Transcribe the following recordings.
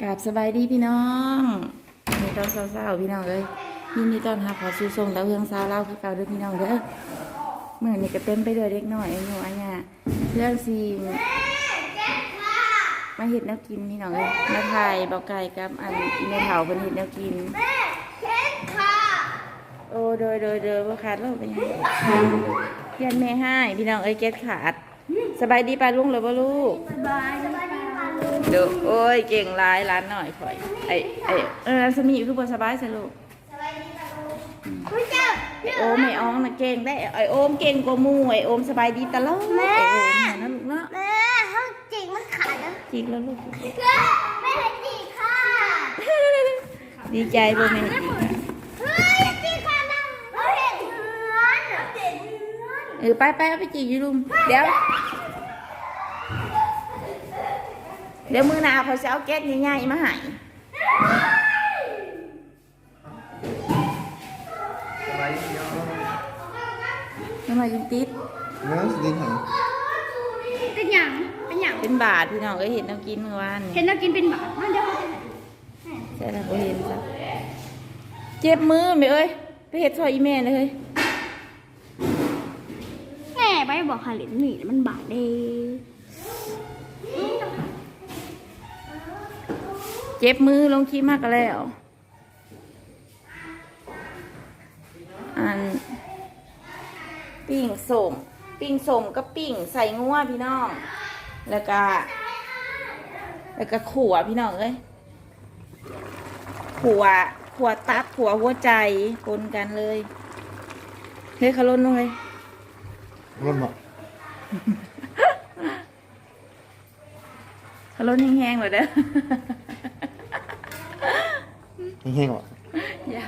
กราบสบายดีพี่น้องมีตอนเศร้าๆพี่น้องเลยยินดีต้อนรับขอสู่ส่งดาวเฮืองสาเล่าคือเก่าด้อพี่น้องเด้อเมื่อนี้ก็เต็มไปด้วยเด็กน้อยอายุอันเนี้ยเรื่องซีมาเห็ดแนวกินพี่น้องเลยมาถ่ายเบาไก่กับอันอีเมถาเป็นเห็ดแนวกินม่เค้กค่ะโอ้โดยโดยโดยว่าขาดโลกเป็นยังเพียนแม่ให้พี่น้องเอ้ยเก็ตขาด สบายดีปลาลุงหรือบ่ลูกสบาย เดี๋ยวโอ้ยเก่งร้ายร้านหน่อยข่อยไอไอเออสมีคือบนสบายสิลูกสบายดีค่ะลุงคุณเจ้าไอโอมไออองน่ะเก่งได้ไอโอมเก่งกว่าหมู่ไอโอมสบายดีตลอดไอโอมน่ะนะลูกเนาะแม่ห้องจริงมันขาดนะจริงแล้วลูกแม่ให้จีค่ะ ดีใจบ่แม่จริงอะเฮ้ยจีค่ะนั่งเราเห็นเหือนเราเห็นเหือนเออไปไปเอาไปจีอยู่ลุมเดี๋ยว ดี๋ยวมือหนาเขาจะเอาแก๊สใหญ่ๆมาให้สบายดีเนาะทำไมจึงติดเนื้อสดินหันเป็นหยังเป็นหยังเป็นบาทพี่น้องเอ้ยเห็นน้ำกินเมื่อวานเห็นี่นเรากินเป็นบาทมาเดี๋ยวใช่แล้วก็เห็นซะเจ็บมือไหมเอ้ยไปเห็ดซอยอีแม่เลยเฮ้ยแม่ไปบอกฮาลินนี่มันบาทเด้ จ็บมือลงขี้มากก็แล้วอันปิ้งส่งปิ้งส่งก็ปิ้งใส่งัวพี่น้อง แล้วก็แล้วก็ขัวพี่น้องเอ้ยขัวขัวตับขัวหัวใจปนกันเลยเฮ้ยขลุ่นเลยร่นหมดขลุ่นแห้งๆเลยเด้อ แห้งๆหรออย่า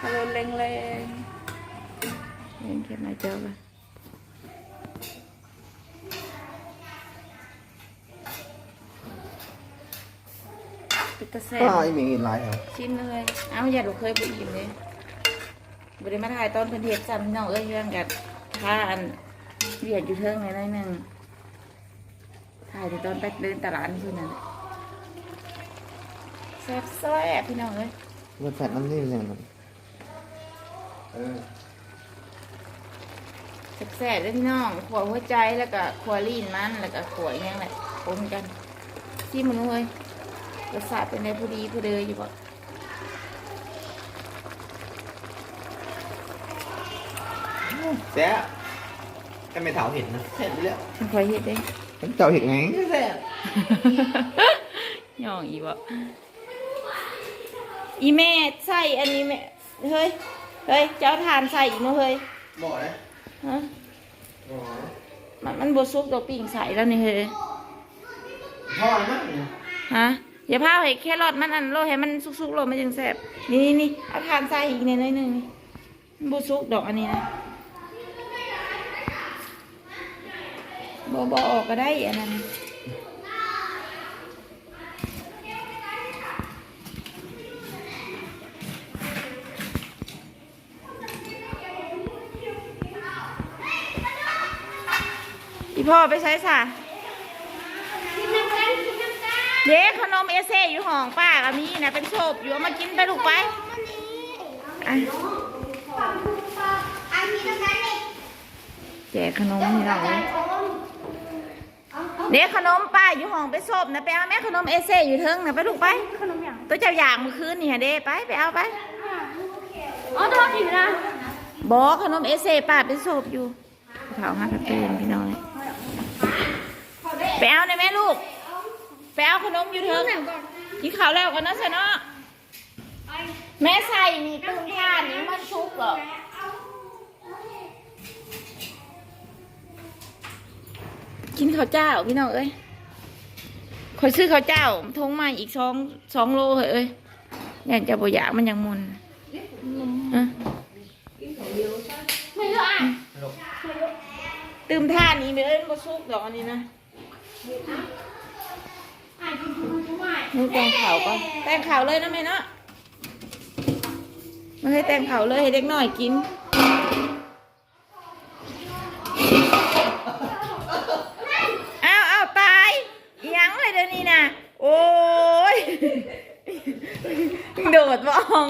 ขลุ่นแรงๆเล่นเก็บหน่อยเจ้าไปปิดตะแซ่ก็บไอ้เมียกินไรเหรอชิมเลย เอาอย่าดูเคยไปอิ่มเลยบริมาถ่ายตอนเป็นเทปจำพี่น้องเอ้ยเรื่องกันถ้าอันเรียดอยู่เทิงในน้อยหนึ่งถ่ายในตอนไปเดินตลาดนี่คือนั่นแหละ แซ่บแซ่บพี่น้องเอ้ยมันแฟดน้ำนี่ยังมันเออแซ่บแซ่บเลยพี่น้องขวหัวใจแล้วก็ขวลีนมันแล้วก็ขวอีกอย่างแหละปนกันชิมมันเลยรสชาติเป็นไงผู้ดีผู้เดยอยู่บ่แซ่ไอ้ไม่เถาเห็นนะเห็นไปแล้วฉันคอยเฮ็ดเด้ฉันเจ้าเห็นไงแซ่ย่องอีวะ อีแม่ใส่อันนี้แม่เฮ้ยเฮ้ยเจ้าทานใส่อีกเนาะเฮ้ยบอกเลยฮะบอกมันมันบดซุกตัวปิ่งใส่แล้วนี่เฮ้ยพ่อมั้งฮะอย่าพาให้แค่รอดมันอันโลให้มันสุกๆโลมันจังแซ่บนี่นี่นี่เอาทานใส่อีกในน้อยหนึ่งนี่มันบดซุกดอกอันนี้นะบอบอออกก็ได้อันนั้น พ่อไปใช้สะกินน้ำกันกินน้ำกันเด็กขนมเอเซ่อยู่ห้องป้าก็มีนะเป็นโชบอยู่เอามากินไปลูกไปมันนี้อะอันนี้น้ำกันนี่แจกขนมให้เราเลยเด็กขนมป้าอยู่ห้องไปโชบนะไปเอาแม่ขนมเอเซ่อยู่เทิงนะไปลูกไปขนมอย่างตัวเจ้าอย่างเมื่อคืนนี่ฮะเด้ไปไปเอาไปอ๋อตัวผิวนะบอกขนมเอเซ่ป้าไปโชบอยู่เผาห้ากระเตือนพี่น้อย ไปเอาในอยแม่ลูก ไปเอาขนมอยู่เทิงกินข้าวแล้วกันนะเสยเนาะแม่ใส่นี่ตุ้งท่านนี่มันชุกเหรอกินข้าวเจ้าพี่น้องเอ้ยคอยซื้อข้าวเจ้าทงมาอีกสองสองโลเหอะเอ้ยแน่จะบ่อยากมันยังมุนอะไม่รู้อะตื่มท่านี้ไปเอ้ยมันบ่สุกดอกอันนี้นะอะกิ นี่แตงเขาวก็แตงเขาเลยนะแม่นะไม่ให้แตงเขาเลยให้เด็กหน่อยกินเอาเอาตายยั้งเลยเดี๋ยวนี้นะโอ้ยโดดบ้อง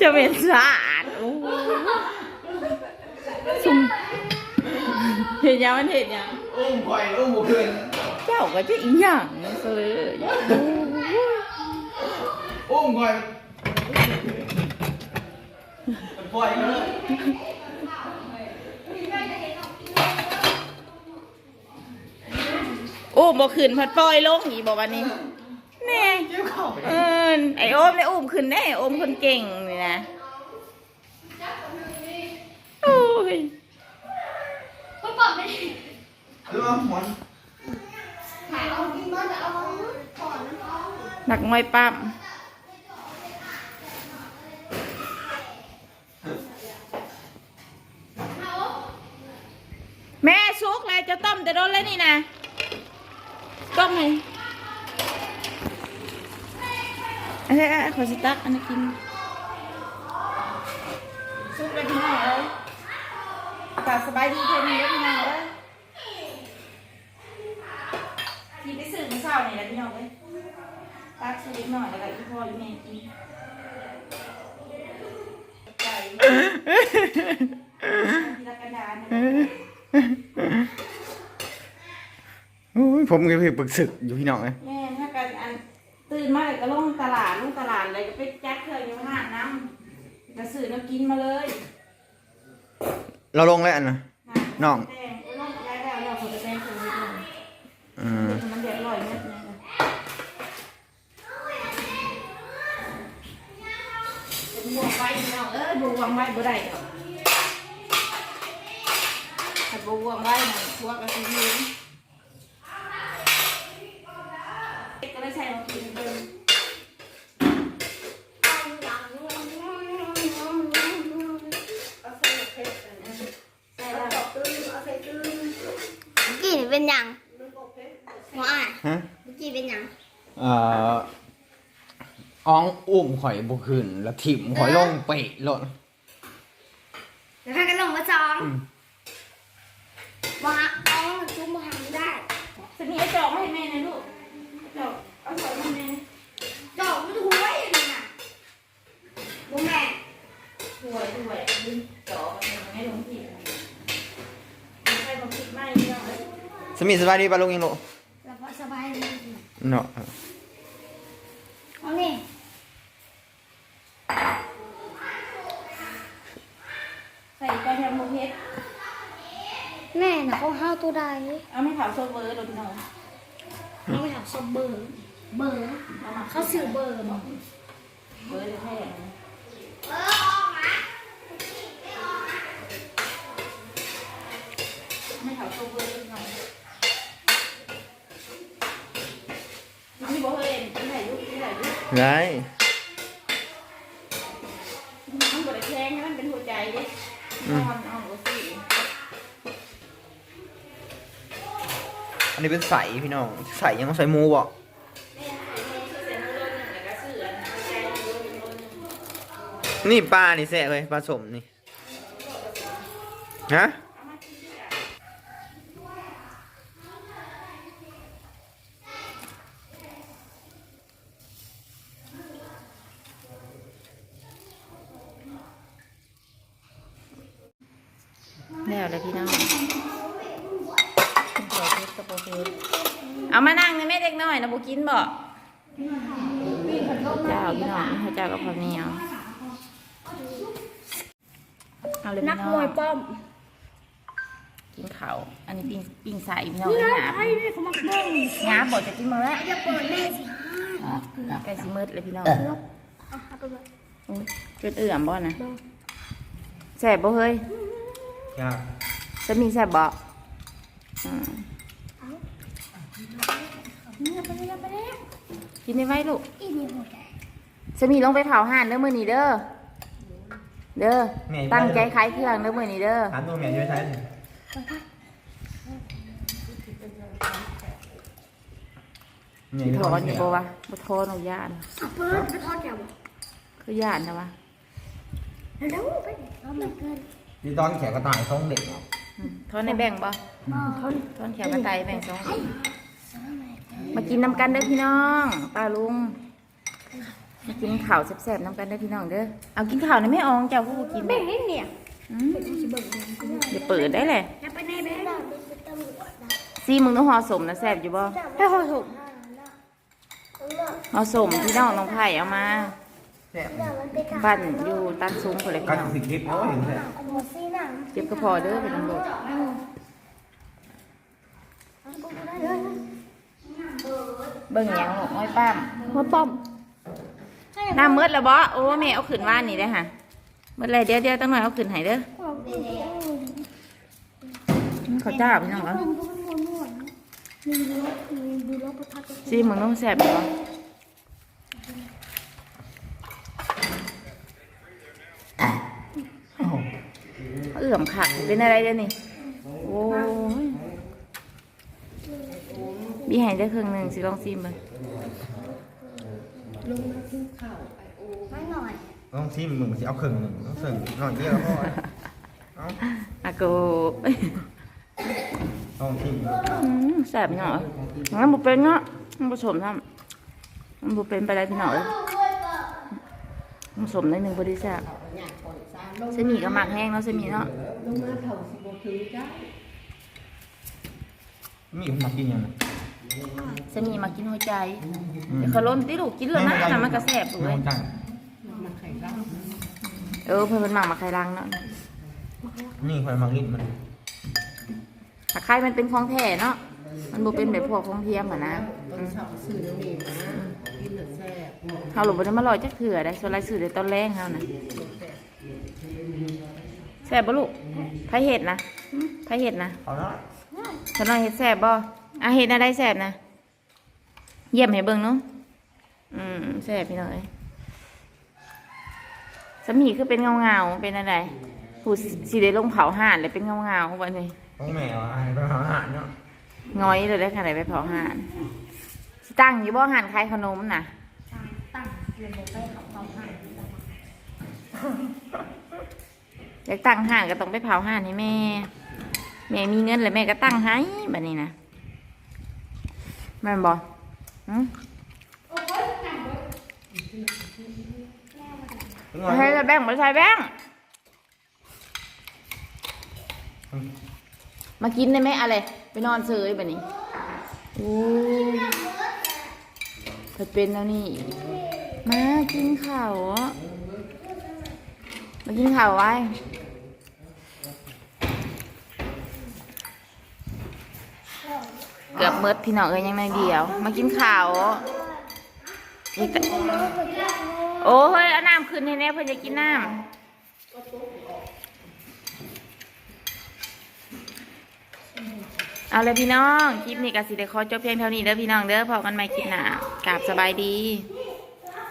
จะเป็นสาดโอ้ เห็นยังมันเห็นยังอุ้มข่อยอุ้มบุคืนเจ้าก็จะอีหยังซะเลยอุ้มข่อยมันปล่อยมาเลยโอ้บ่ขึ้นพัดปล่อยลงอีกบ่วันนี้แน่เจ้าเข่าไปเออไอโอมได้อุ้มขึ้นได้โอมคนเก่งนี่นะโอ้ย มันบอกไม่ได้ ห รือว่าหมอนถ่ายเอากินมันเอาก่อนน้ำเอาหนักมวยปั้มแม่ซุกเลยจะต้มจะโดนแล้วนี่นะต้มไหมเอ้ยขอสิตักอันนี้กินซุกเลยพี่น้องเอ้ยอากาศสบายดีแค่นี้แล้วพี่น้องเอ้ยกินไปสื่อมื้อเช้านี่แหละพี่น้องเอ้ยตักชีวิตหน่อยแล้วก็อีพ่ออีแม่กินใจทีละกระดานนะโอ้ยผมก็เพิ่งปรึกศึกอยู่พี่น้องเลยแม่ถ้ากันอันตื่นมาเลยก็ลงตลาดลงตลาดเลยก็ไปแจ็คเคยอยู่ห้างน้ำกระสือน้ำกินมาเลยเราลงแล้วอันนะน้องแป้งลงได้แล้วเราขอจะแป้งคนนี้ก่อนอืม มันเดือดร้อยเม็ดเนี่ยค่ะเป็นบวงไว้พี่น้องเองไว้บ่ได้ดอกถ้าบวงไว้น่ะพวกกระสือยืนก็เลยใส่มากินเดิมใส่แล้วกี่เป็นยังหัวอะฮะกี่เป็นยังเอ่ออ้องอุ้มข่อยบุคืนแล้วถิ่มข่อยลงเปะโลดแล้น ลงมาจองอืมว่าเอาซุ้มมาทำไม่ได้จะมีไอ้จอกมาให้แม่นะลูกจอกเอาจอกมาให้แม่ดอกมันหัวอยู่นี่น่ะบุ้งแม่ถวยถวยดึงจอกมาให้หลวงพี่ใครมาคิดไม่เนาะสมิสบายดีปะลุงยังโลแล้วก็สบายดีเนาะ เอานี่ ใส่กระเทียมโมเพชรแม่น่ะเขาห้าวตัวใดเอาไม่ขาวโซเวอร์รถน้องเขาไปถามซบเบอร์เบอร์เอามาเขาสื่อเบอร์บอกเบอร์แท้เออออกนะไม่ขาวโซเวอร์รถน้องนี่บอกเฮ้ยที่ไหนลูกที่ไหนลูกไร มันบดแทงให้มันเป็นหัวใจดิ นอนเอาสิอันนี้เป็นใสพี่น้องใสยังต้องใส่มูบ่นี่ปลานี่แสะเลยปลาสมนี่ฮะ แล้วเลยพี่น้องเอามานั่งในแม่เด็กน้อยนะบุกินบ่เจ้าพี่น้องเจ้ากับพระเมียเอาเลยนัพี่กน้อมวยป้อม กินข้าวอันนี้ปิ้งปิ้งใส่พี่น้องนี่เลยไงหนาไอ้นี่เขามาเล่นงาบดจะกินมื้อจะเปิดแม่สิไก่สิมืดเลยพี่น้องเอาไปเลยอุ๊ยจนเอื่อมบ่นะแซ่บบ่เฮ้ย ยากจะมีแซ่บบ่อืมนี่ไปเลยไปเลยกินได้ไว้ลูกอีนี่หัวใจจะมีลงไปเผาห่านเด้อมื้อนี้เด้อ เด้อ ตั้งใจขายเครื่องเด้อมื้อนี้เด้อถามตัวแม่ช่วยใช้หน่อยถอนอยู่บ่วะบ่ถอนเอาย่านเอาเปิดไปทอดแก้วคือย่านนะวะเร็วไปเอามันเกิน นี่ตอนแขกกระต่ายท้องเด็กอืมถอนในแบ่งบ่ทอดถอนแขวกระไตแบ่งสองสมัยใบมากินน้ำกันเด้อพี่น้องป้าลุงมากินข้าวแซ่บๆน้ำกันเด้อพี่น้องเด้อเอากินข้าวนะแม่อองเจ้าผู้กินเบ่งนี่เนี่ยอืมเดี๋ยวเปิดได้เลยอย่าไปในแม่ดาบเป็นตำรวจนะซีมึงต้องห่อสมนะแซ่บอยู่บ่ให้คนถูกห่อสมพี่น้องน้องไผ่เอามา แซ่บปั่นอยู่ตันซุ้มคนเลยกัพี่นน้องสิคลิปเนาะเห็นแซ่บหัวซีหนังเจ็บก็พอเด้อเป็นตำรวจเบิ่งหยังหกน้อยป้ามหัวป้อมน้ำมืดแล้วบ่โอ้แม่เอาขึ้นว่านนี่ได้อค่ะมืดเลยเดี๋ยวเดี๋ยวตั้งหน่อยเอาขึ้นให้เด้ออืมเขาวเจ้าพี่น้องเหรอซีมึงต้องแซ่บอยู่บ่ เอื่อมขักเป็นอะไรเดี๋ยวนี้โอ้ยบีให้ได้ครึ่งหนึ่งสิลองซีมึงไม่หน่อยต้องซิมมึงสิเอาครึ่งหนึ่งต้องเสิร์ฟหน่อยเดียวพอเอาอากูต้องซิมอืมแสบเนาะงั้นบุเป็นเนาะมันผสมทำมันบุเป็นไปได้พี่น้องเอ้ยมั นผสมได้หนึ่งพอดีแซ่บเส้นหมี่ก็หมักแห้งเนาะเส้นหมี่เนาะมีคนมากินยังไงเส้นหมี่มากินหัวใจเดี๋ยวเขาล้นติลูกกินเลยนะนะมันก็แซ่บเลไม่ยต้องจ่ายเออเพิ่นเป็นหมักมาไข่รังเนาะนี่คอยมากินมันถ้าไข่มันเป็นของแท้เนาะ มันบุเป็นแบบพวกของเทียมอะนะอืมเขาหลบไปได้มาลอยจักเถื่อได้ส่วนไรสื่อเดี๋ยวตอนแรงเขานะแซ่บบ่ลูกไผเห็ดนะหึไผเห็ดนะเอาละฉันว่าเห็ดแซ่บบ่อะเห็ดอะไรแซ่บนะ เยี่ยมให้เบิ่งเนาะอืมแซ่บพี่น้อยสามีคือเป็นเงาเงาๆเป็นอะไรผู้สิได้ลงเผาห่านเลยเป็นเงาเงาๆวันนี้ต้องแมวอะให้ไปหาอาหารเนาะ ง้อยเลยได้ขนาดไปเผาห่านสิตั้งอยู่บ่ห่านขายขนมน่ะตั้งเรียนไปเขาเขาให้อยากตั้งห่านก็ต้องไปเผาห่านให้แม่ แม่มีเงินแล้วแม่ก็ตั้งให้แบบนี้นะแม่นบ่หืมให้แล้วแบ่งบ่ใช่แบ่งมากินได้ไหมอะไร ไปนอนเซยแบบนี้โอ้ยเพิ่นเป็นแล้วนี่ มากินข้าวมากินข้าวไว้เกือบเมิดพี่น้องเอ้ยยังในเดียว มากินข้าวอีกแต่โอ้เฮ้ยเอาน้ำขึ้นให้แน่เพื่อจะกินน้ำ เอาเลยพี่น้อง คลิปนี้ก็สิได้ขอจบเพียงเท่านี้เด้อพี่น้องเด้อพอกันใหม่คลิปหน้ากราบสบายดี